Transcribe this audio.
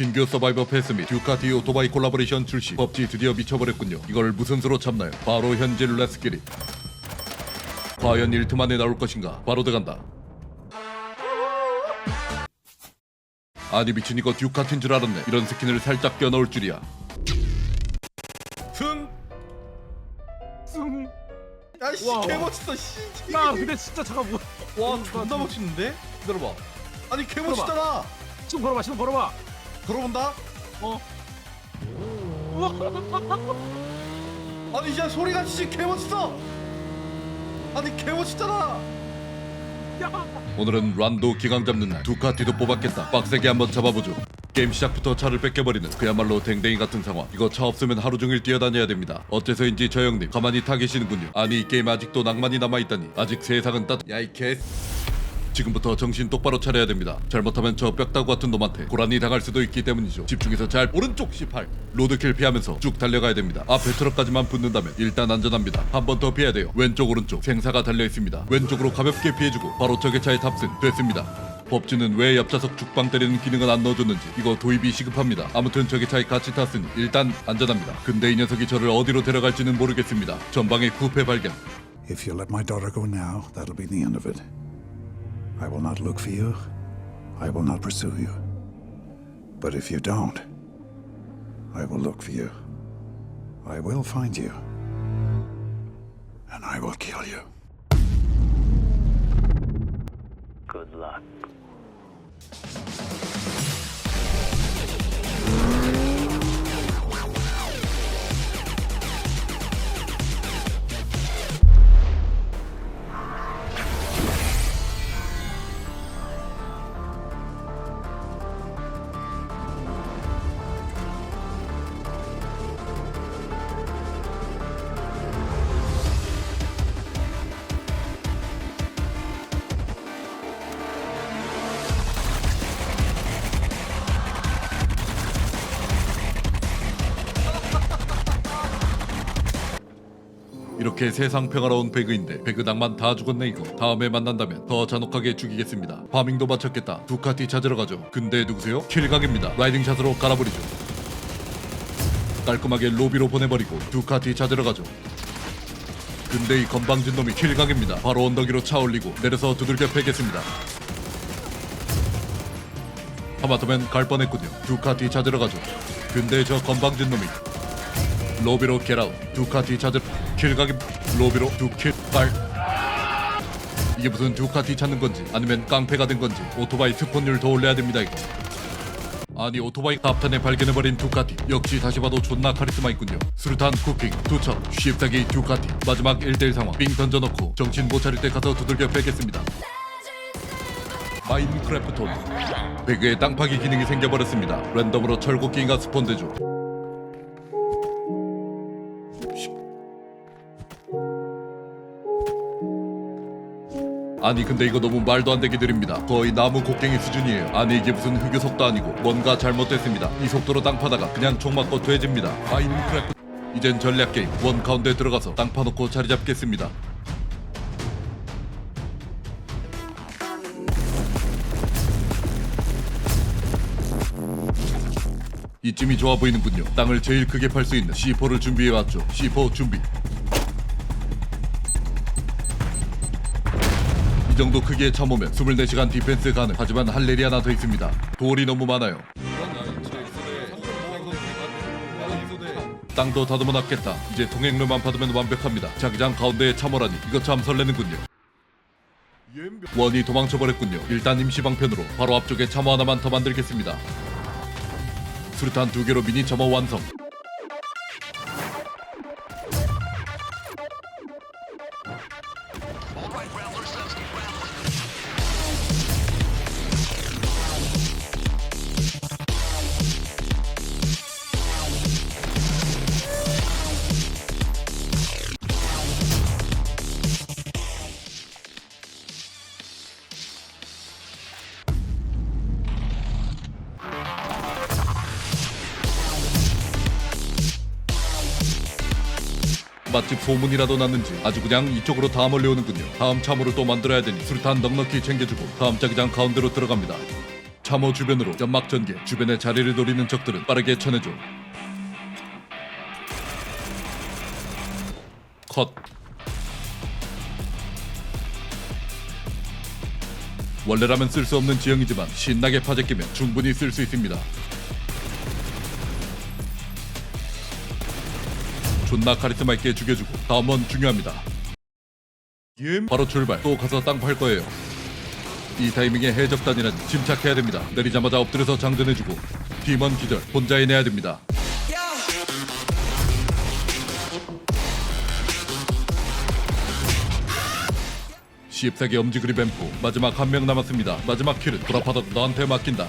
신규 서바이버 패스 및 듀카티 오토바이 콜라보레이션 출시 법지 드디어 미쳐버렸군요 이걸 무슨 수로 참나요 바로 현질 레스키리 과연 1트 만에 나올 것인가 바로 들어간다 아니 미친 이거 듀카티인 줄 알았네 이런 스킨을 살짝 껴넣을 줄이야 승. 승. 야씨 와. 개멋있어 씨. 야 근데 진짜 잠깐 뭐. 와 존나 멋있는데? 기다려봐. 아니 개멋있잖아. 시동 걸어봐 시동 걸어봐. 걸어본다. 어. 아니 야 소리가 진짜 개멋있어. 아니 개멋있잖아. 야. 오늘은 란도 기강 잡는 날 두카티도 뽑았겠다 빡세게 한번 잡아보죠 게임 시작부터 차를 뺏겨버리는 그야말로 댕댕이 같은 상황 이거 차 없으면 하루 종일 뛰어다녀야 됩니다 어째서인지 저 형님 가만히 타 계시는군요 아니 이 게임 아직도 낭만이 남아있다니 아직 세상은 따... 야이 개... 지금부터 정신 똑바로 차려야 됩니다. 잘못하면 저 뼈다구 같은 놈한테 고라니 당할 수도 있기 때문이죠. 집중해서 잘 오른쪽 18 로드킬 피하면서 쭉 달려가야 됩니다. 앞에 트럭까지만 붙는다면 일단 안전합니다. 한 번 더 피해야 돼요. 왼쪽 오른쪽 생사가 달려 있습니다. 왼쪽으로 가볍게 피해주고 바로 저게 차에 탑승 됐습니다. 법지는 왜 옆좌석 죽방 때리는 기능을 안 넣어줬는지 이거 도입이 시급합니다. 아무튼 저게 차에 같이 탔으니 일단 안전합니다. 근데 이 녀석이 저를 어디로 데려갈지는 모르겠습니다. 전방에 쿠페 발견. If you let my daughter go now, that'll be the end of it. I will not look for you. I will not pursue you. But if you don't, I will look for you. I will find you. And I will kill you. Good luck. 이렇게 세상 평화로운 배그인데 배그 낭만 다 죽었네 이거. 다음에 만난다면 더 잔혹하게 죽이겠습니다. 파밍도 마쳤겠다. 두카티 찾으러 가죠. 근데 누구세요? 킬각입니다. 라이딩샷으로 갈아버리죠. 깔끔하게 로비로 보내버리고 두카티 찾으러 가죠. 근데 이 건방진 놈이 킬각입니다. 바로 언덕 위로 차 올리고 내려서 두들겨 패겠습니다. 하마터면 갈 뻔했군요. 두카티 찾으러 가죠. 근데 저 건방진 놈이 로비로 겟아웃. 두카티 찾을 킬각이 로비로 두킬빨 이게 무슨 두카티 찾는 건지 아니면 깡패가 된 건지 오토바이 스폰율 더 올려야 됩니다 이거. 아니 오토바이 갑탄에 발견해버린 두카티 역시 다시 봐도 존나 카리스마 있군요. 수류탄 쿠킹 투척 쉽다기 두카티 마지막 1대1 상황. 빙 던져놓고 정신 못 차릴 때 가서 두들겨 패겠습니다. 마인크래프톤 배그에 땅파기 기능이 생겨버렸습니다. 랜덤으로 철곡기가 스폰되죠 아니 근데 이거 너무 말도 안 되게 느립니다. 거의 나무 곡괭이 수준이에요. 아니 이게 무슨 흑요속도 아니고 뭔가 잘못됐습니다. 이 속도로 땅 파다가 그냥 총 맞고 돼집니다. 마인크래프트 이젠 전략 게임. 원 가운데 들어가서 땅 파놓고 자리 잡겠습니다. 이쯤이 좋아 보이는군요. 땅을 제일 크게 팔 수 있는 C4를 준비해왔죠. C4 준비 정도 크기의 참오면 24시간 디펜스 가능. 하지만 할 일이 하나 더 있습니다. 돌이 너무 많아요. 땅도 다듬어 놨겠다. 이제 통행료만 받으면 완벽합니다. 자기장 가운데에 참호라니. 이거 참 설레는군요. 원이 도망쳐버렸군요. 일단 임시방편으로 바로 앞쪽에 참호 하나만 더 만들겠습니다. 수류탄 두 개로 미니 참호 완성 맛집 소문이라도 났는지 아주 그냥 이쪽으로 다 몰려오는군요. 다음 참으로 또 만들어야 되니 수류탄 넉넉히 챙겨주고 다음 자기장 가운데로 들어갑니다. 참호 주변으로 연막 전개 주변에 자리를 노리는 적들은 빠르게 쳐내줘 컷 원래라면 쓸 수 없는 지형이지만 신나게 파재 끼면 충분히 쓸 수 있습니다 존나 카리스마 있게 죽여주고 다음은 중요합니다. 예? 바로 출발. 또 가서 땅 팔 거예요. 이 타이밍에 해적단이라니 침착해야 됩니다. 내리자마자 엎드려서 장전해주고 팀원 기절 혼자 해내야 됩니다. 십세계 엄지 그립 앰프. 마지막 한 명 남았습니다. 마지막 킬은 브라파더 너한테 맡긴다